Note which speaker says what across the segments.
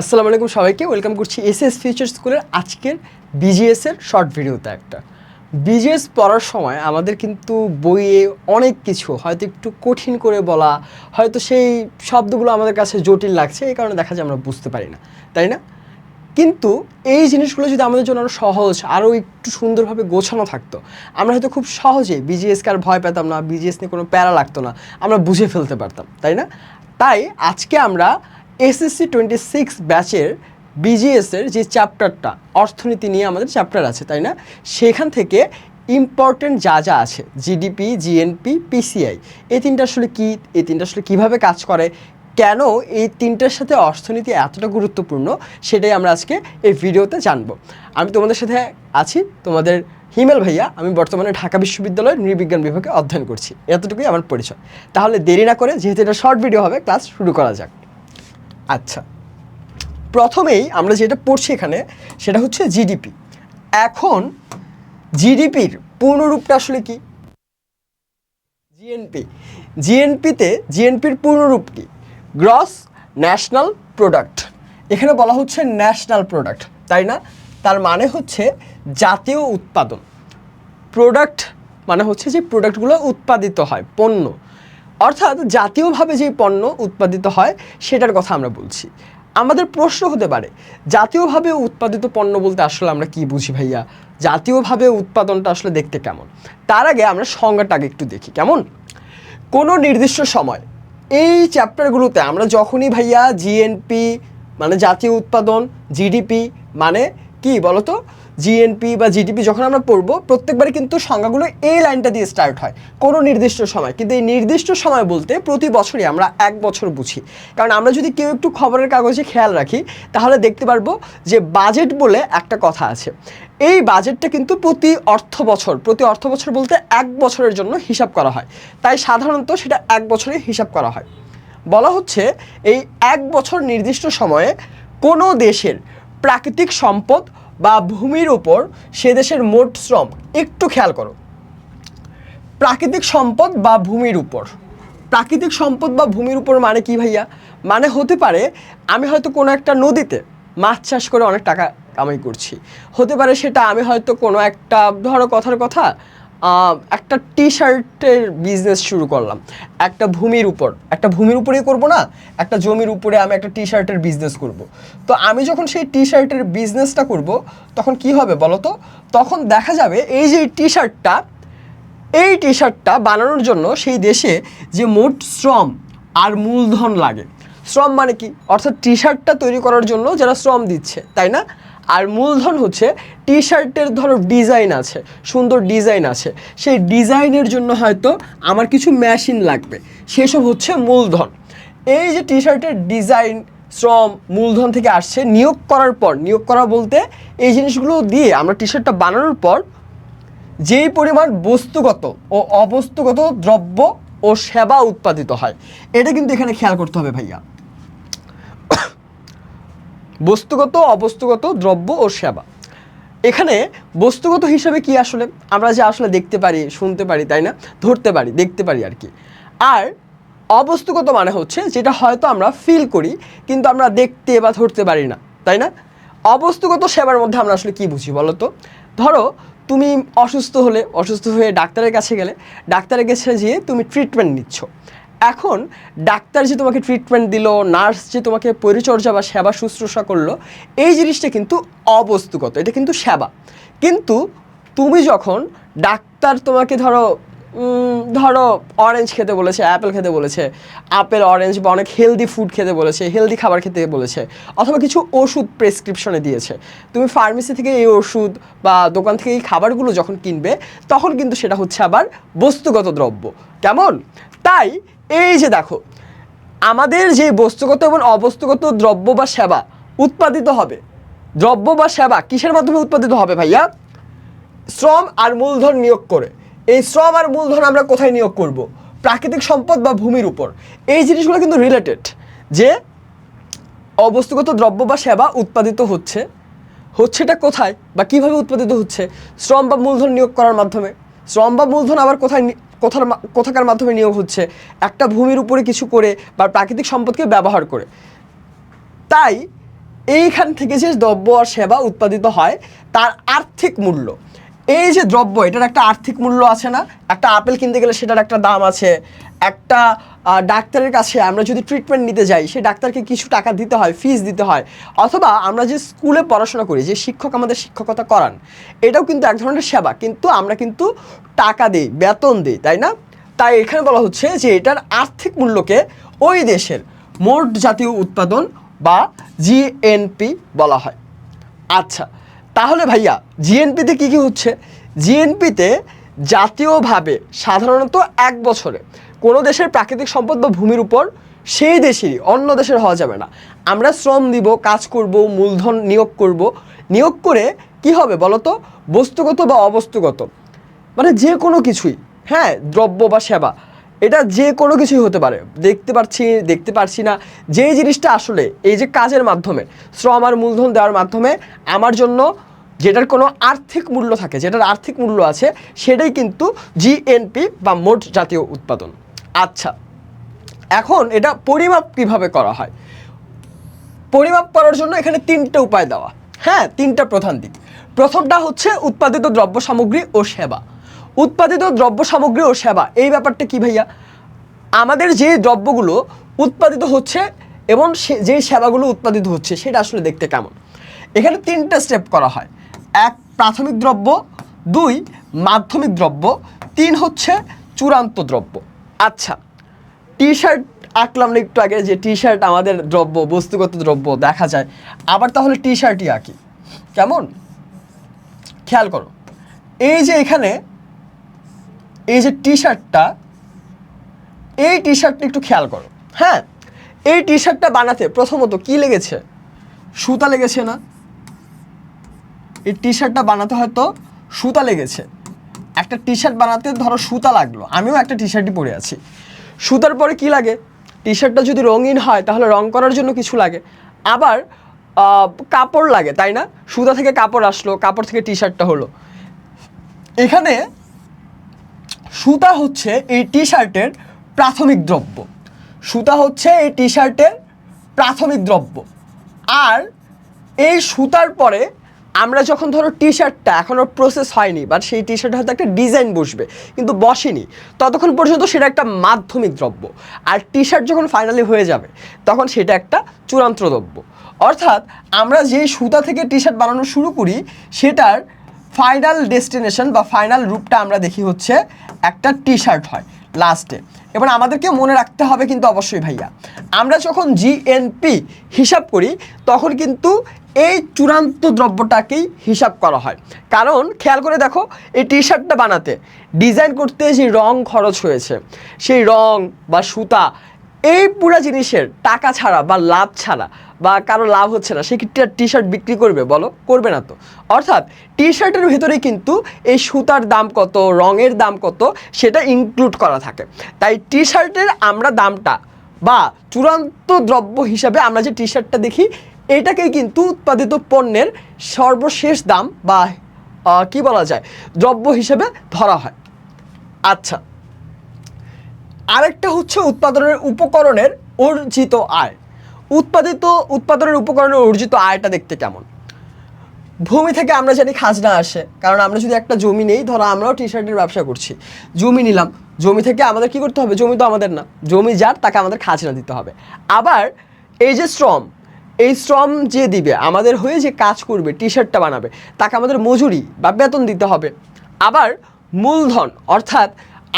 Speaker 1: আসসালামু আলাইকুম সবাইকে ওয়েলকাম করছি এস এস ফিউচার স্কুলের আজকের বিজিএস এর শর্ট ভিডিওতে একটা। বিজিএস পড়ার সময় আমাদের কিন্তু বইয়ে অনেক কিছু, হয়তো একটু কঠিন করে বলা, হয়তো সেই শব্দগুলো আমাদের কাছে জটিল লাগছে, এই কারণে দেখা যায় আমরা বুঝতে পারি না, তাই না? কিন্তু এই জিনিসগুলো যদি আমাদের জন্য আরও সহজ আরও একটু সুন্দরভাবে গোছানো থাকতো, আমরা হয়তো খুব সহজে বিজিএসকে আর ভয় পেতাম না বিজিএস নিয়ে কোনো প্যারা লাগতো না, আমরা বুঝে ফেলতে পারতাম, তাই না? তাই আজকে আমরা এসএসসি টোয়েন্টি সিক্স ব্যাচের বিজিএসের যে চ্যাপ্টারটা অর্থনীতি নিয়ে আমাদের চ্যাপ্টার আছে, তাই না? সেখান থেকে ইম্পর্টেন্ট যা যা আছে জিডিপি জিএনপি পিসিআই এই তিনটা আসলে কী, এই তিনটা আসলে কীভাবে কাজ করে, কেন এই তিনটার সাথে অর্থনীতি এতটা গুরুত্বপূর্ণ, সেটাই আমরা আজকে এই ভিডিওতে জানব। আমি তোমাদের সাথে আছি তোমাদের হিমেল ভাইয়া, আমি বর্তমানে ঢাকা বিশ্ববিদ্যালয়ের নৃবিজ্ঞান বিভাগে অধ্যয়ন করছি। এতটুকুই আমার পরিচয়। তাহলে দেরি না করে, যেহেতু এটা শর্ট ভিডিও হবে ক্লাস শুরু করা যাক। আচ্ছা। প্রথমেই আমরা যেটা পড়ছি এখানে, সেটা হচ্ছে জিডিপি এখন জিডিপির পূর্ণরূপটা আসলে কি? জিএনপি জিএনপিতে জিএনপির পূর্ণরূপ কি? গ্রস ন্যাশনাল প্রোডাক্ট এখানে বলা হচ্ছে ন্যাশনাল প্রোডাক্ট তাই না? তার মানে হচ্ছে জাতীয় উৎপাদন। প্রোডাক্ট মানে হচ্ছে যে প্রোডাক্টগুলো উৎপাদিত হয়, পণ্য। অর্থাৎ জাতীয়ভাবে যে পণ্য উৎপাদিত হয়, সেটার কথা আমরা বলছি। আমাদের প্রশ্ন হতে পারে, জাতীয়ভাবে উৎপাদিত পণ্য বলতে আসলে আমরা কি বুঝি ভাইয়া? জাতীয়ভাবে উৎপাদনটা আসলে দেখতে কেমন? তার আগে আমরা সংজ্ঞাটা আগে একটু দেখি, কেমন? কোনো নির্দিষ্ট সময়, এই চ্যাপ্টারগুলোতে আমরা যখনই ভাইয়া জিএনপি মানে জাতীয় উৎপাদন জিডিপি মানে কি বলতো? জিএনপি বা জিডিপি যখন আমরা পড়ব, প্রত্যেকবারই কিন্তু সংজ্ঞাগুলো এই লাইনটা দিয়ে স্টার্ট হয়। কোনো নির্দিষ্ট সময়। কিন্তু এই নির্দিষ্ট সময় বলতে প্রতি বছরই আমরা এক বছর বুঝি। কারণ আমরা যদি কেউ একটু খবরের কাগজে খেয়াল রাখি, তাহলে দেখতে পারব যে বাজেট বলে একটা কথা আছে। এই বাজেটটা কিন্তু প্রতি অর্থ বছর, প্রতি অর্থ বছর বলতে এক বছরের জন্য হিসাব করা হয়। তাই সাধারণত সেটা এক বছরে হিসাব করা হয়। বলা হচ্ছে এই এক বছর নির্দিষ্ট সময়ে কোনো দেশের প্রাকৃতিক সম্পদ বা ভূমির উপর সে দেশের মোট শ্রম একটু খেয়াল করো। প্রাকৃতিক সম্পদ বা ভূমির উপর। প্রাকৃতিক সম্পদ বা ভূমির উপর মানে কি ভাইয়া? মানে হতে পারে আমি হয়তো কোনো একটা নদীতে মাছ চাষ করে অনেক টাকা কামাই করছি। হতে পারে সেটা আমি হয়তো কোনো একটা, ধরো কথার কথা একটা টি শার্টের বিজনেস শুরু করলাম। একটা ভূমির উপর। একটা ভূমির উপরেই করব না, একটা জমির উপরে আমি একটা টি শার্টের বিজনেস করব। তো আমি যখন সেই টি শার্টের বিজনেসটা করব, তখন কি হবে বলো তো? তখন দেখা যাবে এই যে টি শার্টটা এই টি শার্টটা বানানোর জন্য সেই দেশে যে মোট শ্রম আর মূলধন লাগে। শ্রম মানে কি? অর্থাৎ টি শার্টটা তৈরি করার জন্য যারা শ্রম দিচ্ছে, তাই না? আর মূলধন হচ্ছে টি শার্টের ধরো ডিজাইন আছে, সুন্দর ডিজাইন আছে। সেই ডিজাইনের জন্য হয়তো আমার কিছু মেশিন লাগবে, সেসব হচ্ছে মূলধন। এই যে টি শার্টের ডিজাইন, শ্রম, মূলধন থেকে আসছে, নিয়োগ করার পর, নিয়োগ করা বলতে এই জিনিসগুলো দিয়ে আমরা টি শার্টটা বানানোর পর যেই পরিমাণ বস্তুগত ও অবস্তুগত দ্রব্য ও সেবা উৎপাদিত হয়, এটা কিন্তু এখানে খেয়াল করতে হবে ভাইয়া। বস্তুগত, অবস্তুগত, দ্রব্য ও সেবা। এখানে বস্তুগত হিসাবে কি আসলে? আমরা যে আসলে দেখতে পারি, শুনতে পারি, তাই না? ধরতে পারি, দেখতে পারি আর কি। আর অবস্তুগত মানে হচ্ছে যেটা হয়তো আমরা ফিল করি, কিন্তু আমরা দেখতে বা ধরতে পারি না, তাই না? অবস্তুগত সেবার মধ্যে আমরা আসলে কি বুঝি বলো তো? ধরো, তুমি অসুস্থ হলে, অসুস্থ হয়ে ডাক্তারের কাছে গেলে, ডাক্তারের কাছে যেয়ে তুমি ট্রিটমেন্ট নিচ্ছ। এখন ডাক্তার যে তোমাকে ট্রিটমেন্ট দিল নার্স যে তোমাকে পরিচর্যা বা সেবা শুশ্রূষা করল, এই জিনিসটা কিন্তু অবস্তুগত, এটা কিন্তু সেবা। কিন্তু তুমি যখন ডাক্তার তোমাকে ধরো ধরো অরেঞ্জ খেতে বলেছে অ্যাপেল খেতে বলেছে আপেল অরেঞ্জ বা অনেক হেলদি ফুড খেতে বলেছে হেলদি খাবার খেতে বলেছে, অথবা কিছু ওষুধ প্রেসক্রিপশনে দিয়েছে, তুমি ফার্মেসি থেকে এই ওষুধ বা দোকান থেকে এই খাবারগুলো যখন কিনবে, তখন কিন্তু সেটা হচ্ছে আবার বস্তুগত দ্রব্য। কেমন? তাই এই যে দেখো, আমাদের যে বস্তুগত এবং অবস্তুগত দ্রব্য বা সেবা উৎপাদিত হবে। দ্রব্য বা সেবা কিসের মাধ্যমে উৎপাদিত হবে ভাইয়া? শ্রম আর মূলধন নিয়োগ করে। এই শ্রম আর মূলধন আমরা কোথায় নিয়োগ করব? প্রাকৃতিক সম্পদ বা ভূমির উপর। এই জিনিসগুলো কিন্তু রিলেটেড যে অবস্তুগত দ্রব্য বা সেবা উৎপাদিত হচ্ছে। হচ্ছেটা কোথায় বা কীভাবে উৎপাদিত হচ্ছে? শ্রম বা মূলধন নিয়োগ করার মাধ্যমে। শ্রম বা মূলধন আবার কোথায় কোথার কোথাকার মাধ্যমে নিয়োগ হচ্ছে, একটা ভূমির উপরে কিছু করে বা প্রাকৃতিক সম্পদকে ব্যবহার করে। তাই এইখান থেকে যে দ্রব্য আর সেবা উৎপাদিত হয়, তার আর্থিক মূল্য। এই যে দ্রব্য, এটার একটা আর্থিক মূল্য আছে না? একটা আপেল কিনতে গেলে সেটার একটা দাম আছে একটা ডাক্তারের কাছে আমরা যদি ট্রিটমেন্ট নিতে যাই সেই ডাক্তারকে কিছু টাকা দিতে হয় ফিস দিতে হয়, অথবা আমরা যে স্কুলে পড়াশোনা করি, যে শিক্ষক আমাদের শিক্ষকতা করান, এটাও কিন্তু এক ধরনের সেবা, কিন্তু আমরা কিন্তু টাকা দিই, বেতন দিই, তাই না? তাই এখানে বলা হচ্ছে যে এটার আর্থিক মূল্যকে ওই দেশের মোট জাতীয় উৎপাদন বা জিএনপি বলা হয়। আচ্ছা তাহলে ভাইয়া জিএনপিতে কি কি হচ্ছে? জিএনপিতে জাতীয়ভাবে সাধারণত এক বছরে কোনো দেশের প্রাকৃতিক সম্পদ বা ভূমির উপর সেই দেশেরই, অন্য দেশের হওয়া যাবে না। আমরা শ্রম দিব, কাজ করব, মূলধন নিয়োগ করব। নিয়োগ করে কি হবে বলো তো বস্তুগত বা অবস্তুগত। মানে যে কোনো কিছুই হ্যাঁ দ্রব্য বা সেবা, এটা যে কোনো কিছুই হতে পারে। দেখতে পারছি দেখতে পারছি না। যে জিনিসটা আসলে, এই যে কাজের মাধ্যমে, শ্রম আর মূলধন দেওয়ার মাধ্যমে, আমার জন্য যেটার কোনো আর্থিক মূল্য থাকে, যেটার আর্থিক মূল্য আছে, সেটাই কিন্তু জিএনপি বা মোট জাতীয় উৎপাদন। আচ্ছা এখন এটা পরিমাপ কীভাবে করা হয়? পরিমাপ করার জন্য এখানে তিনটে উপায় দেওয়া। হ্যাঁ তিনটা প্রধান দিক। প্রথমটা হচ্ছে উৎপাদিত দ্রব্য সামগ্রী ও সেবা। উৎপাদিত দ্রব্য সামগ্রী ও সেবা, এই ব্যাপারটা কি ভাইয়া? আমাদের যে দ্রব্যগুলো উৎপাদিত হচ্ছে এবং সে- যেই সেবাগুলো উৎপাদিত হচ্ছে, সেটা আসলে দেখতে কেমন? এখানে তিনটা স্টেপ করা হয়। এক, প্রাথমিক দ্রব্য। দুই, মাধ্যমিক দ্রব্য। তিন হচ্ছে চূড়ান্ত দ্রব্য। আচ্ছা টি শার্ট আঁকলাম না একটু আগে, যে টি শার্ট আমাদের দ্রব্য, বস্তুগত দ্রব্য দেখা যায়। আবার তাহলে টি শার্টই আঁকি। কেমন? খেয়াল করো। এই যে এখানে, এই যে টি শার্টটা এই টি শার্টটা একটু খেয়াল করো। হ্যাঁ এই টি শার্টটা বানাতে প্রথমত কি লেগেছে? সুতা লেগেছে না? এই টি শার্টটা বানাতে হয়তো সুতা লেগেছে। একটা টি শার্ট বানাতে ধরো সুতা লাগল, আমিও একটা টি শার্টই পরে আছি। সুতার পরে কি লাগে? টি শার্টটা যদি রঙিন হয়, তাহলে রং করার জন্য কিছু লাগে। আবার কাপড় লাগে, তাই না? সুতা থেকে কাপড় আসলো, কাপড় থেকে টি শার্টটা হলো। এখানে সুতা হচ্ছে এই টি শার্টের প্রাথমিক দ্রব্য। সুতা হচ্ছে এই টি শার্টের প্রাথমিক দ্রব্য। আর এই সুতার পরে আমরা যখন ধরো টি শার্টটা এখনও প্রসেস হয়নি বা সেই টি শার্টে হয়তো একটা ডিজাইন বসবে, কিন্তু বসেনি, ততক্ষণ পর্যন্ত সেটা একটা মাধ্যমিক দ্রব্য। আর টি শার্ট যখন ফাইনালি হয়ে যাবে, তখন সেটা একটা চূড়ান্ত দ্রব্য। অর্থাৎ আমরা যেই সুতা থেকে টি শার্ট বানানো শুরু করি, সেটার ফাইনাল ডেস্টিনেশন বা ফাইনাল রূপটা আমরা দেখি হচ্ছে একটা টি শার্ট হয় লাস্টে এবার আমাদেরকে মনে রাখতে হবে কিন্তু অবশ্যই ভাইয়া, আমরা যখন জিএনপি হিসাব করি, তখন কিন্তু এই চূড়ান্ত দ্রব্যটাকেই হিসাব করা হয়। কারণ খেয়াল করে দেখো, এই টি শার্টটা বানাতে ডিজাইন করতে যে রং খরচ হয়েছে, সেই রং বা সুতা এই পুরো জিনিসের টাকা ছাড়া বা লাভ ছাড়া বা কারও লাভ হচ্ছে না, সে কি টি শার্ট বিক্রি করবে বলো? করবে না তো। অর্থাৎ টি শার্টের ভিতরে কিন্তু এই সুতার দাম কত, রঙের দাম কত, সেটা ইনক্লুড করা থাকে। তাই টি শার্টের আমরা দামটা বা চূড়ান্ত দ্রব্য হিসাবে আমরা যে টি শার্টটা দেখি, এটাকেই কিন্তু উৎপাদিত পণ্যের সর্বশেষ দাম বা কি বলা যায়, দ্রব্য হিসেবে ধরা হয়। আচ্ছা। আরেকটা হচ্ছে উৎপাদনের উপকরণের অর্জিত আয়। উৎপাদিত উৎপাদনের উপকরণের অর্জিত আয়টা দেখতে কেমন? ভূমি থেকে আমরা জানি খাজনা আসে, কারণ আমরা যদি একটা জমি নেই, ধরো আমরাও টি শার্টের ব্যবসা করছি। জমি নিলাম, জমি থেকে আমাদের কি করতে হবে? জমি তো আমাদের না। জমি যার, তাকে আমাদের খাজনা দিতে হবে। আবার এই যে শ্রম, এই শ্রম যে দিবে, আমাদের হয়ে যে কাজ করবে টি শার্টটা বানাবে, তাকে আমাদের মজুরি বা বেতন দিতে হবে। আবার মূলধন, অর্থাৎ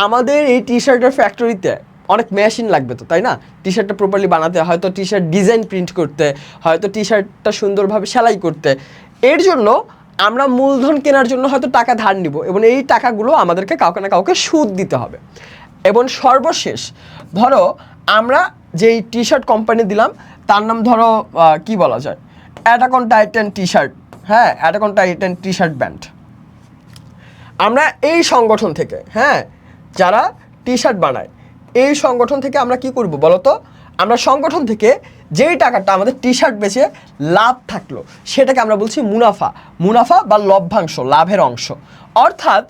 Speaker 1: আমাদের এই টি শার্টের ফ্যাক্টরিতে অনেক মেশিন লাগবে তো, তাই না? টি শার্টটা প্রপারলি বানাতে, হয়তো টি শার্ট ডিজাইন প্রিন্ট করতে, হয়তো টি শার্টটা সুন্দরভাবে সেলাই করতে। এর জন্য আমরা মূলধন কেনার জন্য হয়তো টাকা ধার নিব এবং এই টাকাগুলো আমাদেরকে কাউকে না কাউকে সুদ দিতে হবে। এবং সর্বশেষ, ধরো আমরা যেই টি শার্ট কোম্পানি দিলাম, তার নাম ধরো কি বলা যায়? Attack on Titan T shirt হ্যাঁ? Attack on Titan T shirt band আমরা এই সংগঠন থেকে হ্যাঁ? যারা টি শার্ট বানায়। এই সংগঠন থেকে আমরা কি করব বলো তো? আমরা সংগঠন থেকে যেই টাকাটা আমাদের টি শার্ট বেচে লাভ থাকল, সেটাকে আমরা বলছি মুনাফা। মুনাফা বা লভ্যাংশ, লাভের অংশ। অর্থাৎ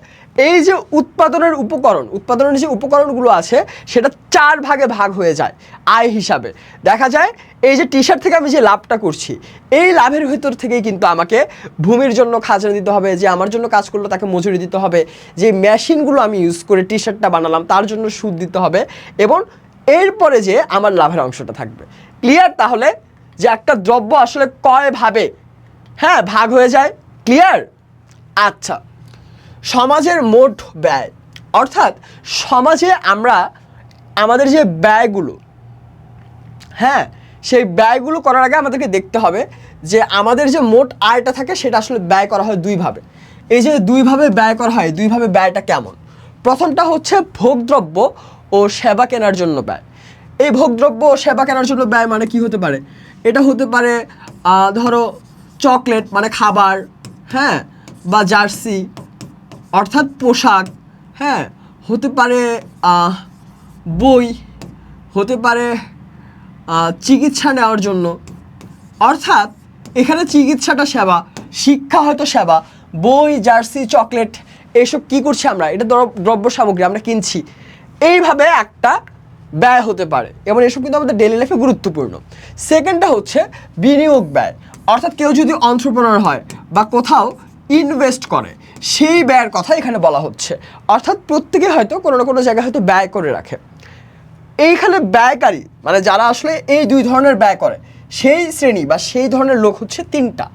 Speaker 1: এই যে উৎপাদনের উপকরণ, উৎপাদনের যে উপকরণগুলো আছে, সেটা চার ভাগে ভাগ হয়ে যায়, আয় হিসাবে। দেখা যায়, এই যে টি শার্ট থেকে আমি যে লাভটা করছি, এই লাভের ভেতর থেকেই কিন্তু আমাকে ভূমির জন্য খাজনা দিতে হবে, যে আমার জন্য কাজ করল তাকে মজুরি দিতে হবে, যে মেশিনগুলো আমি ইউজ করে টি শার্টটা বানালাম, তার জন্য সুদ দিতে হবে এবং এরপরে যে আমার লাভের অংশটা থাকবে। ক্লিয়ার তাহলে যে একটা দ্রব্য আসলে কয় ভাবে হ্যাঁ ভাগ হয়ে যায়। ক্লিয়ার আচ্ছা। সমাজের মোট ব্যয়। অর্থাৎ সমাজে আমরা আমাদের যে ব্যয়গুলো হ্যাঁ সেই ব্যয়গুলো করার আগে আমাদেরকে দেখতে হবে যে আমাদের যে মোট আয়টা থাকে সেটা আসলে ব্যয় করা হয় দুইভাবে। এই যে দুইভাবে ব্যয় করা হয়, দুইভাবে ব্যয়টা কেমন? প্রথমটা হচ্ছে ভোগদ্রব্য ও সেবা কেনার জন্য ব্যয়। এই ভোগদ্রব্য ও সেবা কেনার জন্য ব্যয় মানে কি হতে পারে? এটা হতে পারে ধরো চকলেট মানে খাবার হ্যাঁ বা জার্সি অর্থাৎ পোশাক হ্যাঁ হতে পারে বই, হতে পারে চিকিৎসা নেওয়ার জন্য। অর্থাৎ এখানে চিকিৎসাটা সেবা, শিক্ষা হয়তো সেবা, বই, জার্সি, চকলেট, এসব কি করছি আমরা? এটা দ্রব- দ্রব্য সামগ্রী আমরা কিনছি। এইভাবে একটা ব্যয় হতে পারে, এবং এসব কিন্তু আমাদের ডেলি লাইফে গুরুত্বপূর্ণ। সেকেন্ডটা হচ্ছে বিনিয়োগ ব্যয়। অর্থাৎ কেউ যদি অন্ত্রপ্রনার হয় বা কোথাও ইনভেস্ট করে সেই ব্যয়ের কথা এখানে বলা হচ্ছে। অর্থাৎ প্রত্যেকে হয়তো কোনো না কোনো জায়গায় হয়তো ব্যয় করে রাখে। এইখানে ব্যয়কারী মানে যারা আসলে এই দুই ধরনের ব্যয় করে, সেই শ্রেণি বা সেই ধরনের লোক হচ্ছে তিনটা।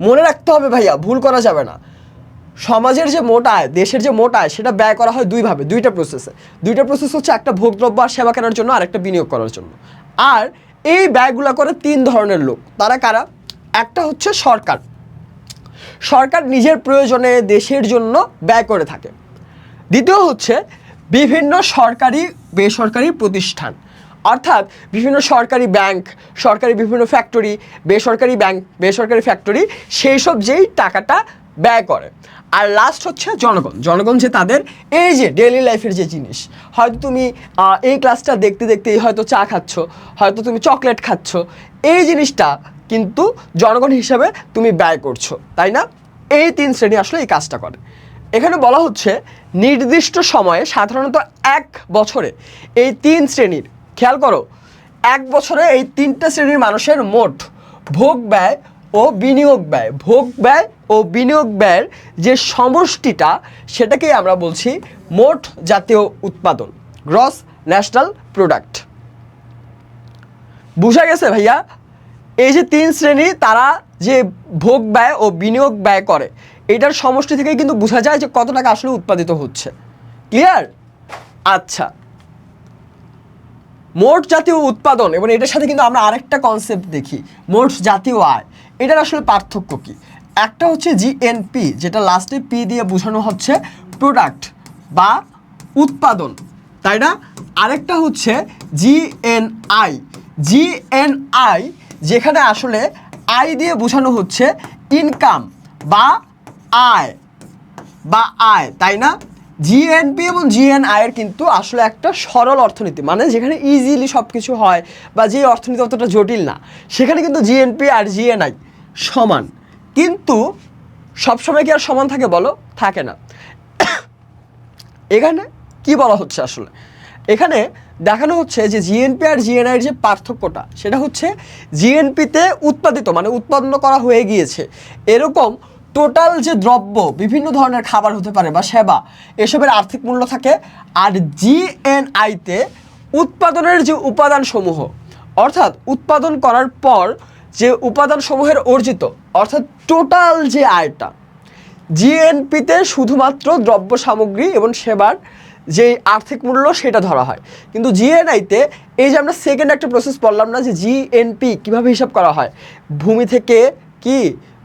Speaker 1: মনে রাখতে হবে ভাইয়া, ভুল করা যাবে না। সমাজের যে মোট আয়, দেশের যে মোট আয়, সেটা ব্যয় করা হয় দুইভাবে, দুইটা প্রসেসে দুইটা প্রসেস হচ্ছে একটা ভোগদ্রব্য আর সেবা কেনার জন্য আর একটা বিনিয়োগ করার জন্য। আর এই ব্যয়গুলো করে তিন ধরনের লোক। তারা কারা? একটা হচ্ছে সরকার। সরকার নিজের প্রয়োজনে দেশের জন্য ব্যয় করে থাকে। দ্বিতীয় হচ্ছে বিভিন্ন সরকারি, বেসরকারি প্রতিষ্ঠান। অর্থাৎ বিভিন্ন সরকারি ব্যাংক, সরকারি বিভিন্ন ফ্যাক্টরি, বেসরকারি ব্যাংক, বেসরকারি ফ্যাক্টরি, সেই সব যেই টাকাটা ব্যয় করে। আর লাস্ট হচ্ছে জনগণ। জনগণ যে তাদের এই যে ডেইলি লাইফের যে জিনিস, হয়তো তুমি এই ক্লাসটা দেখতে দেখতেই হয়তো চা খাচ্ছ, হয়তো তুমি চকলেট খাচ্ছ, এই জিনিসটা কিন্তু জনগণ হিসাবে তুমি ব্যয় করছ, তাই না? এই তিন শ্রেণি আসলে এই কাজটা করে। এখানে বলা হচ্ছে নির্দিষ্ট সময়ে সাধারণত এক বছরে এই তিন শ্রেণির, খেয়াল করো, এক বছরে এই তিনটা শ্রেণির মানুষের মোট ভোগ ব্যয় ও বিনিয়োগ ব্যয়। ভোগ ব্যয় ও বিনিয়োগ ব্যয়ের যে সমষ্টিটা, সেটাকেই আমরা বলছি মোট জাতীয় উৎপাদন গ্রস ন্যাশনাল প্রোডাক্ট বুঝা গেছে ভাইয়া? এই যে তিন শ্রেণি, তারা যে ভোগ ব্যয় ও বিনিয়োগ ব্যয় করে, এটার সমষ্টি থেকে কিন্তু বোঝা যায় যে কত টাকা আসলে উৎপাদিত হচ্ছে। ক্লিয়ার আচ্ছা। মোট জাতীয় উৎপাদন, এবং এটার সাথে কিন্তু আমরা আরেকটা কনসেপ্ট দেখি, মোট জাতীয় আয়। এটার আসলে পার্থক্য কি? একটা হচ্ছে জিএনপি যেটা লাস্টে পি দিয়ে বোঝানো হচ্ছে প্রোডাক্ট বা উৎপাদন। তাই না? আরেকটা হচ্ছে জিএনআই জিএনআই যেখানে আসলে আই দিয়ে বোঝানো হচ্ছে ইনকাম বা আয় বা আয়, তাই না? জিএনপি এবং জিএনআই এর কিন্তু আসলে একটা সরল অর্থনীতি মানে যেখানে ইজিলি সব কিছু হয় বা যে অর্থনীতি অতটা জটিল না, সেখানে কিন্তু জিএনপি আর জিএনআই সমান। কিন্তু সবসময় কি আর সমান থাকে বলো? থাকে না। এখানে কি বলা হচ্ছে আসলে? এখানে দেখানো হচ্ছে যে জিএনপি আর জিএনআই এর যে পার্থক্যটা, সেটা হচ্ছে জিএনপিতে উৎপাদিত মানে উৎপন্ন করা হয়ে গিয়েছে। এরকম টোটাল যে দ্রব্য, বিভিন্ন ধরনের খাবার হতে পারে বা সেবা, এসবের আর্থিক মূল্য থাকে। আর জিএনআইতে উৎপাদনের যে উপাদানসমূহ, অর্থাৎ উৎপাদন করার পর যে উপাদানসমূহের অর্জিত, অর্থাৎ টোটাল যে আয়টা জিএনপিতে শুধুমাত্র দ্রব্য সামগ্রী এবং সেবার যে আর্থিক মূল্য সেটা ধরা হয়। কিন্তু জিএনআইতে এই যে আমরা সেকেন্ড একটা প্রসেস পড়লাম না যে জিএনপি কীভাবে হিসাব করা হয়? ভূমি থেকে কি?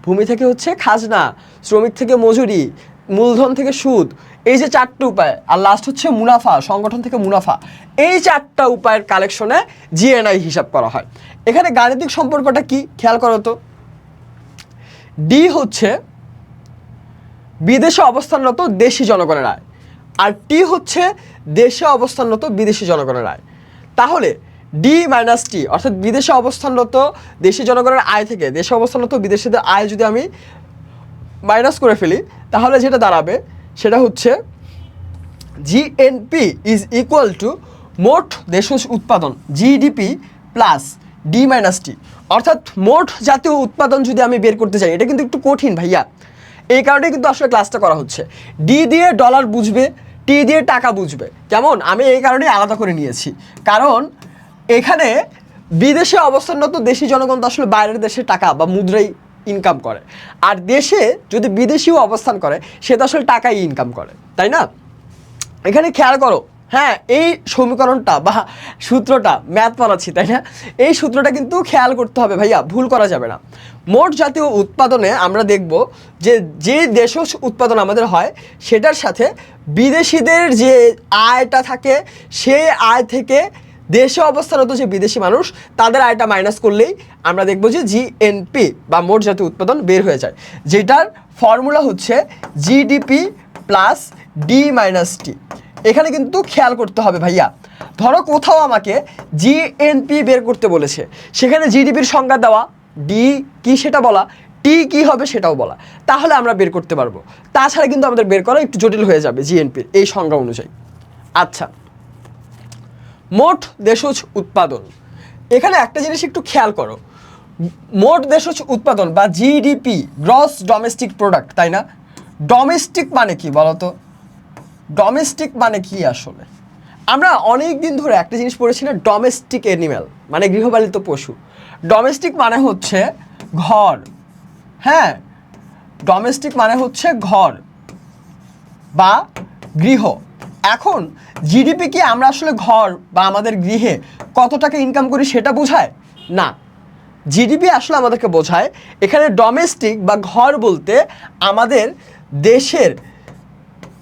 Speaker 1: ভূমি থেকে হচ্ছে খাজনা, শ্রমিক থেকে মজুরি, মূলধন থেকে সুদ, এই যে চারটে উপায়, আর লাস্ট হচ্ছে মুনাফা, সংগঠন থেকে মুনাফা। এই চারটা উপায়ের কালেকশনে জিএনআই হিসাব করা হয়। এখানে গাণিতিক সম্পর্কটা কি? খেয়াল করো তো। ডি হচ্ছে বিদেশে অবস্থানরত দেশি জনগণের। আয় আর টি হচ্ছে দেশে অবস্থানরত বিদেশি জনগণের আয়। তাহলে ডি মাইনাস টি, অর্থাৎ বিদেশে অবস্থানরত দেশি জনগণের আয় থেকে, দেশে অবস্থানরত বিদেশিদের আয় যদি আমি মাইনাস করে ফেলি, তাহলে যেটা দাঁড়াবে সেটা হচ্ছে জিএনপি ইজ ইকুয়াল টু মোট দেশ উৎপাদন, GDP plus D minus T. অর্থাৎ মোট জাতীয় উৎপাদন যদি আমি বের করতে চাই, এটা কিন্তু একটু কঠিন ভাইয়া। এই কারণে কিন্তু আসলে ক্লাসটা করা হচ্ছে। ডি দিয়ে ডলার বুঝবে টি দিয়ে টাকা বুঝবে। কেমন? আমি এই কারণে আলাদা করে নিয়েছি। কারণ এখানে বিদেশে অবস্থানরত দেশি জনগণ তো আসলে বাইরের দেশে টাকা বা মুদ্রাই ইনকাম করে। আর দেশে যদি বিদেশিও অবস্থান করে, সে তো আসলে টাকাই ইনকাম করে। তাই না? এখানে খেয়াল করো হ্যাঁ এই সমীকরণটা বা সূত্রটা ম্যাথ পড়াচ্ছি, তাই না? এই সূত্রটা কিন্তু খেয়াল করতে হবে ভাইয়া, ভুল করা যাবে না। মোট জাতীয় উৎপাদনে আমরা দেখব যে যে দেশজ উৎপাদন আমাদের হয়, সেটার সাথে বিদেশিদের যে আয়টা থাকে, সেই আয় থেকে দেশে অবস্থানরত যে বিদেশি মানুষ, তাদের আয়টা মাইনাস করলেই আমরা দেখব যে জিএনপি বা মোট জাতীয় উৎপাদন বের হয়ে যায়। যেটার ফর্মুলা হচ্ছে GDP plus D minus T এখানে কিন্তু খেয়াল করতে হবে ভাইয়া। ধরো কোথাও আমাকে জিএনপি বের করতে বলেছে। সেখানে জিডিপির সংজ্ঞা দেওয়া। ডি কি সেটা বলা টি কি হবে সেটাও বলা। তাহলে আমরা বের করতে পারব। তাছাড়া কিন্তু আমাদের বের করা একটু জটিল হয়ে যাবে জিএনপির এই সংজ্ঞা অনুযায়ী। আচ্ছা মোট দেশজ উৎপাদন। এখানে একটা জিনিস একটু খেয়াল করো। মোট দেশজ উৎপাদন বা জিডিপি গ্রস ডোমেস্টিক প্রোডাক্ট তাই না? ডোমেস্টিক মানে কি বলতো? ডোমেস্টিক মানে কি আসলে? আমরা অনেক দিন ধরে একটা জিনিস পড়েছি না ডোমেস্টিক অ্যানিম্যাল মানে গৃহপালিত পশু। ডোমেস্টিক মানে হচ্ছে ঘর। হ্যাঁ? ডোমেস্টিক মানে হচ্ছে ঘর বা গৃহ। এখন জিডিপি কি আমরা আসলে ঘর বা আমাদের গৃহে কত টাকা ইনকাম করি সেটা বোঝায়? না। জিডিপি আসলে আমাদেরকে বোঝায় এখানে ডোমেস্টিক বা ঘর বলতে আমাদের দেশের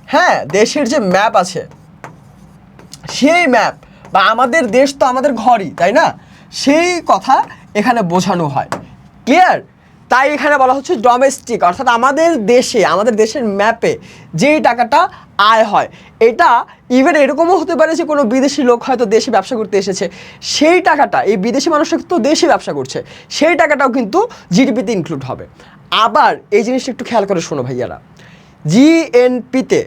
Speaker 1: হ্যাঁ দেশের যে ম্যাপ আছে, সেই ম্যাপ বা আমাদের দেশ তো আমাদের ঘরই, তাই না? সেই কথা এখানে বোঝানো হয়। ক্লিয়ার তাই এখানে বলা হচ্ছে ডোমেস্টিক অর্থাৎ আমাদের দেশে, আমাদের দেশের ম্যাপে যেই টাকাটা আয় হয়, এটা ইভেন এরকমও হতে পারে যে কোনো বিদেশি লোক হয়তো দেশে ব্যবসা করতে এসেছে। সেই টাকাটা, এই বিদেশি মানুষরা তো দেশে ব্যবসা করছে, সেই টাকাটাও কিন্তু জিডিপিতে ইনক্লুড হবে। আবার এই জিনিসটা একটু খেয়াল করে শোনো ভাইয়ারা। জিএনপিতে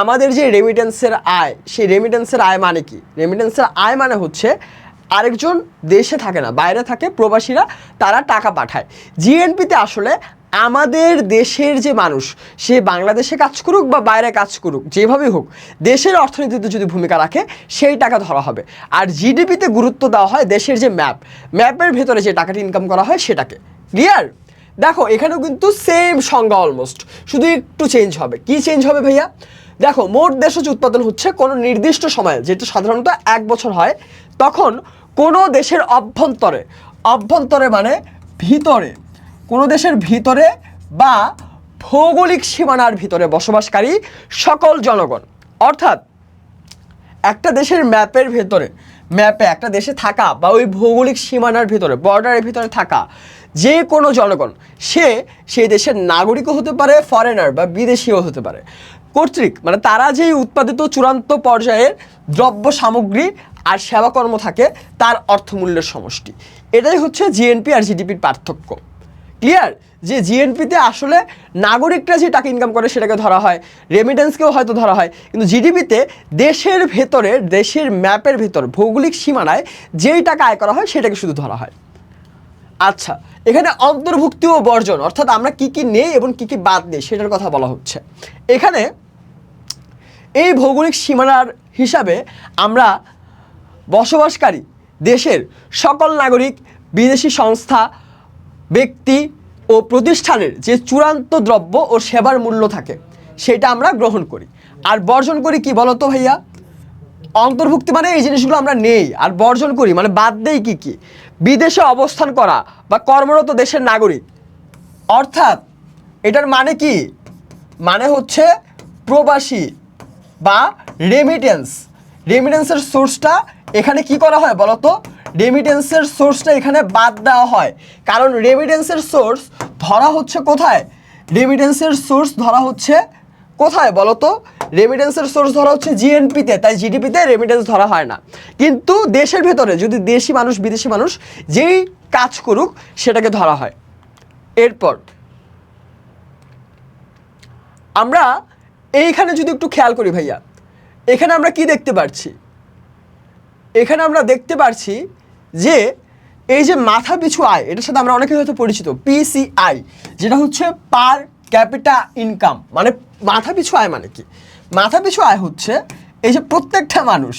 Speaker 1: আমাদের যে রেমিটেন্সের আয়, সেই রেমিটেন্সের আয় মানে কি? রেমিটেন্সের আয় মানে হচ্ছে আরেকজন দেশে থাকে না, বাইরে থাকে, প্রবাসীরা তারা টাকা পাঠায়। জিএনপিতে আসলে আমাদের দেশের যে মানুষ, সে বাংলাদেশে কাজ করুক বা বাইরে কাজ করুক, যেভাবেই হোক, দেশের অর্থনীতিতে যদি ভূমিকা রাখে, সেই টাকা ধরা হবে। আর জিডিপিতে গুরুত্ব দেওয়া হয় দেশের যে ম্যাপ, ম্যাপের ভেতরে যে টাকাটি ইনকাম করা হয় সেটাকে। ক্লিয়ার দেখো, এখানেও কিন্তু সেম সংজ্ঞা অলমোস্ট শুধু একটু চেঞ্জ হবে। কি চেঞ্জ হবে ভাইয়া? দেখো, মোট দেশজ উৎপাদন হচ্ছে কোনো নির্দিষ্ট সময়ে, যেটা সাধারণত এক বছর হয়, তখন কোনো দেশের অভ্যন্তরে অভ্যন্তরে মানে ভিতরে, কোনো দেশের ভিতরে বা ভৌগোলিক সীমানার ভিতরে বসবাসকারী সকল জনগণ। অর্থাৎ, একটা দেশের ম্যাপের ভেতরে, ম্যাপে একটা দেশে থাকা বা ওই ভৌগোলিক সীমানার ভিতরে, বর্ডারের ভিতরে থাকা যে কোনো জনগণ, সে সেই দেশের নাগরিকও হতে পারে ফরেনার বা বিদেশিও হতে পারে। কর্তৃক মানে তারা যেই উৎপাদিত চূড়ান্ত পর্যায়ের দ্রব্য সামগ্রী আর সেবাকর্ম থাকে, তার অর্থমূল্যের সমষ্টি। এটাই হচ্ছে জিএনপি আর জিডিপির পার্থক্য। ক্লিয়ার যে জিএনপিতে আসলে নাগরিকরা যে টাকা ইনকাম করে সেটাকে ধরা হয় রেমিটেন্সকেও হয়তো ধরা হয়, কিন্তু জিডিপিতে দেশের ভেতরে, দেশের ম্যাপের ভেতর, ভৌগোলিক সীমানায় যেই টাকা আয় করা হয় সেটাকে শুধু ধরা হয়। আচ্ছা এখানে অন্তর্ভুক্তি ও বর্জন, অর্থাৎ আমরা কি কি নেই এবং কি কি বাদ নেই, সেটার কথা বলা হচ্ছে। এখানে এই ভৌগোলিক সীমানার হিসাবে আমরা বসবাসকারী দেশের সকল নাগরিক, বিদেশি সংস্থা, ব্যক্তি ও প্রতিষ্ঠানের যে চূড়ান্ত দ্রব্য ও সেবার মূল্য থাকে, সেটা আমরা গ্রহণ করি। আর বর্জন করি কি বলতো ভাইয়া? অন্তর্ভুক্তি মানে এই জিনিসগুলো আমরা নেই। আর বর্জন করি মানে বাদ দেই কি কি? বিদেশে অবস্থান করা বা কর্মরত দেশের নাগরিক। অর্থাৎ এটার মানে কি? মানে হচ্ছে প্রবাসী। বা রেমিটেন্স রেমিটেন্সের সোর্সটা এখানে কি করা হয় বলতো? রেমিটেন্সের সোর্সটা এখানে বাদ দেওয়া হয়। কারণ রেমিটেন্সের সোর্স ধরা হচ্ছে কোথায়? রেমিটেন্সের সোর্স ধরা হচ্ছে কোথায় বলতো? রেমিটেন্সের সোর্স ধরা হচ্ছে জিএনপিতে তাই জিডিপিতে রেমিটেন্স ধরা হয় না। কিন্তু দেশের ভেতরে যদি দেশি মানুষ, বিদেশি মানুষ যেই কাজ করুক, সেটাকে ধরা হয়। এরপর আমরা এইখানে যদি একটু খেয়াল করি ভাইয়া, এখানে আমরা কি দেখতে পাচ্ছি এখানে আমরা দেখতে পাচ্ছি যে এই যে মাথা পিছু আয়, এটার সাথে আমরা অনেকে হয়তো পরিচিত পিসিআই যেটা হচ্ছে পার ক্যাপিটা ইনকাম মানে মাথা পিছু আয় মানে কি? মাথা পিছু আয় হচ্ছে এই যে প্রত্যেকটা মানুষ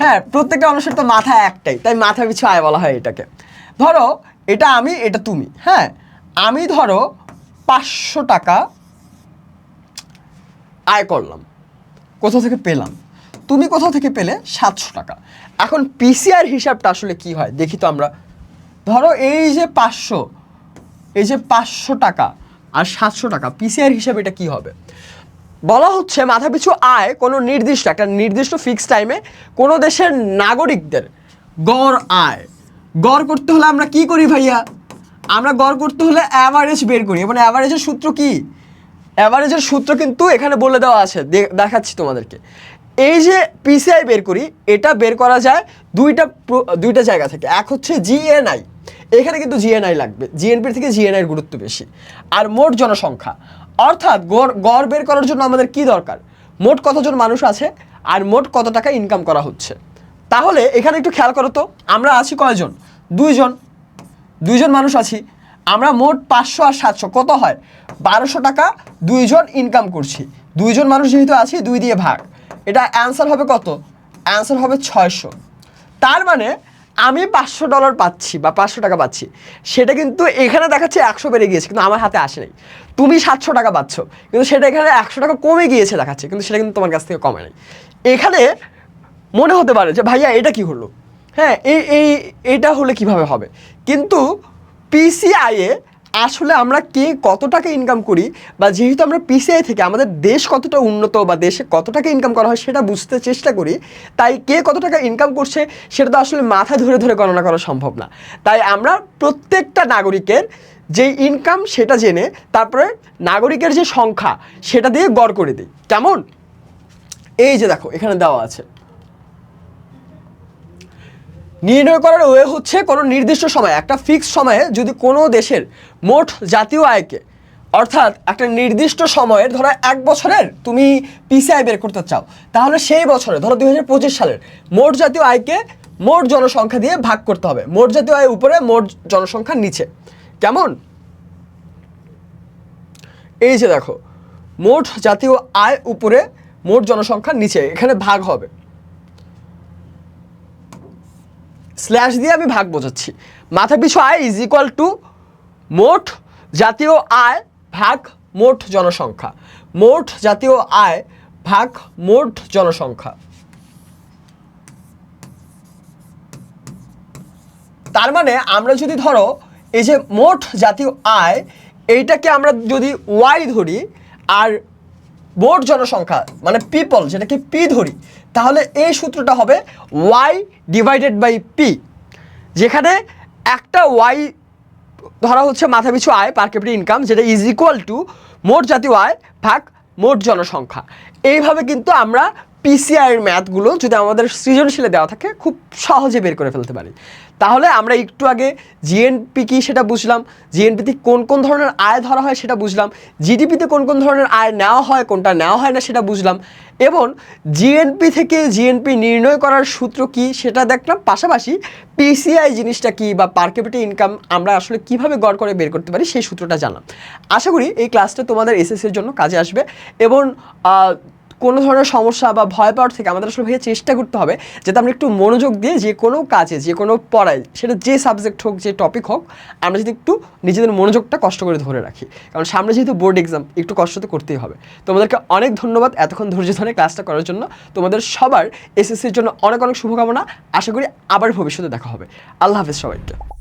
Speaker 1: হ্যাঁ প্রত্যেকটা মানুষের তো মাথা একটাই, তাই মাথা পিছু আয় বলা হয় এটাকে। ধরো, এটা আমি, এটা তুমি হ্যাঁ আমি ধরো পাঁচশো টাকা আয় করলাম। কোথা থেকে পেলাম? তুমি কোথা থেকে পেলে সাতশো টাকা? এখন পিসিআর হিসাবটা আসলে কি হয়? দেখি তো আমরা। ধরো এই যে পাঁচশো, এই যে পাঁচশো টাকা আর সাতশো টাকা পিসিআর হিসাবে এটা কি হবে? বলা হচ্ছে মাথাপিছু আয় কোনো নির্দিষ্ট, একটা নির্দিষ্ট ফিক্স টাইমে কোনো দেশের নাগরিকদের গড় আয়। গড় করতে হলে আমরা কি করি ভাইয়া? আমরা গড় করতে হলে অ্যাভারেজ বের করি। এবং অ্যাভারেজের সূত্র কি? অ্যাভারেজের সূত্র কিন্তু এখানে বলে দেওয়া আছে দেখাচ্ছি তোমাদেরকে। এই যে পিসিআই বের করি, এটা বের করা যায় দুইটা দুইটা জায়গা থেকে। এক হচ্ছে জিএনআই এখানে কিন্তু জিএনআই লাগবে জিএনপির থেকে জিএনআই গুরুত্ব বেশি। আর মোট জনসংখ্যা। অর্থাৎ গড় গড় বের করার জন্য আমাদের কি দরকার? মোট কতজন মানুষ আছে আর মোট কত টাকা ইনকাম করা হচ্ছে? তাহলে এখানে একটু খেয়াল করো তো। আমরা আছি কয়জন? দুইজন। দুইজন মানুষ আছি। আমরা মোট পাঁচশো আর সাতশো। কত হয়? বারোশো টাকা দুইজন ইনকাম করছি। দুইজন মানুষ যেহেতু আছি, দুই দিয়ে ভাগ। এটা অ্যান্সার হবে কত? অ্যান্সার হবে ছয়শো। তার মানে আমি পাঁচশো ডলার পাচ্ছি বা পাঁচশো টাকা পাচ্ছি। সেটা কিন্তু এখানে দেখাচ্ছে একশো বেড়ে গিয়েছে, কিন্তু আমার হাতে আসে নাই। তুমি সাতশো টাকা পাচ্ছ, কিন্তু সেটা এখানে একশো টাকা কমে গিয়েছে দেখাচ্ছে, কিন্তু সেটা কিন্তু তোমার কাছ থেকে কমে নাই। এখানে মনে হতে পারে যে, ভাইয়া, এটা কি হলো? হ্যাঁ এই এই, এটা হলে কীভাবে হবে? কিন্তু পিসিআইয়ে আসলে আমরা কে কত টাকা ইনকাম করি বা যেহেতু আমরা পিসিআই থেকে আমাদের দেশ কতটা উন্নত বা দেশে কত টাকা ইনকাম করা হয় সেটা বুঝতে চেষ্টা করি। তাই কে কত টাকা ইনকাম করছে সেটা তো আসলে মাথা ধরে ধরে গণনা করা সম্ভব না। তাই আমরা প্রত্যেকটা নাগরিকের যে ইনকাম সেটা জেনে তারপরে নাগরিকের যে সংখ্যা সেটা দিয়ে গড় করে দিই। কেমন? এই যে দেখো, এখানে দেওয়া আছে। নির্ণয় করার ওয়ে হচ্ছে কোনো নির্দিষ্ট সময়, একটা ফিক্সড সময়ে যদি কোনো দেশের মোট জাতীয় আয়কে, অর্থাৎ একটা নির্দিষ্ট সময়ের ধরো এক বছরের তুমি পিসিআই বের করতে চাও, তাহলে সেই বছরে, ধরো দুই হাজার পঁচিশ সালের মোট জাতীয় আয়কে মোট জনসংখ্যা দিয়ে ভাগ করতে হবে, মোট জাতীয় আয় উপরে, মোট জনসংখ্যার নিচে। কেমন? এই যে দেখো, মোট জাতীয় আয় উপরে, মোট জনসংখ্যার নিচে, এখানে ভাগ হবে। স্ল্যাশ দিয়ে আমি ভাগ বোঝাচ্ছি। মাথা পিছু আয় ইজ ইকুয়াল টু মোট জাতীয় আয় ভাগ মোট জনসংখ্যা। মোট জাতীয় আয় ভাগ মোট জনসংখ্যা। তার মানে আমরা যদি ধরো, এই যে মোট জাতীয় আয়, এইটাকে আমরা যদি ওয়াই ধরি আর মোট জনসংখ্যা মানে পিপল যেটাকে পি ধরি, তাহলে এই সূত্রটা হবে ওয়াই ডিভাইডেড বাই পি যেখানে একটা ওয়াই ধরা হচ্ছে মাথাপিছু আয় পার ক্যাপিটাল ইনকাম যেটা ইজ ইকুয়াল টু মোট জাতীয় আয় ভাগ মোট জনসংখ্যা। এইভাবে কিন্তু আমরা পিসিআইয়ের ম্যাথগুলো যদি আমাদের সৃজনশীলে দেওয়া থাকে, খুব সহজে বের করে ফেলতে পারি। তাহলে আমরা একটু আগে জিএনপি কি সেটা বুঝলাম? জিএনপিতে কোন কোন ধরনের আয় ধরা হয় সেটা বুঝলাম। জিডিপিতে কোন কোন ধরনের আয় নেওয়া হয়, কোনটা নেওয়া হয় না সেটা বুঝলাম। এবং জিএনপি থেকে জিএনপি নির্ণয় করার সূত্র কি সেটা দেখলাম। পাশাপাশি পিসিআই জিনিসটা কি বা পার ক্যাপিটাল ইনকাম আমরা আসলে কীভাবে গড় করে বের করতে পারি সেই সূত্রটা জানলাম। আশা করি এই ক্লাসটা তোমাদের এসএসসির জন্য কাজে আসবে। এবং কোনো ধরনের সমস্যা বা ভয় পাওয়ার থেকে আমাদের আসলে ভাইয়া চেষ্টা করতে হবে যাতে আমরা একটু মনোযোগ দিয়ে যে কোনো কাজে, যে কোনো পড়ায়, সেটা যে সাবজেক্ট হোক, যে টপিক হোক, আমরা যদি একটু নিজেদের মনোযোগটা কষ্ট করে ধরে রাখি। কারণ সামনে যেহেতু বোর্ড এক্সাম একটু কষ্ট তো করতেই হবে। তোমাদেরকে অনেক ধন্যবাদ এতক্ষণ ধৈর্য ধরে ক্লাসটা করার জন্য। তোমাদের সবার এসএসসির জন্য অনেক অনেক শুভকামনা। আশা করি আবার ভবিষ্যতে দেখা হবে। আল্লাহ হাফেজ সবাইকে।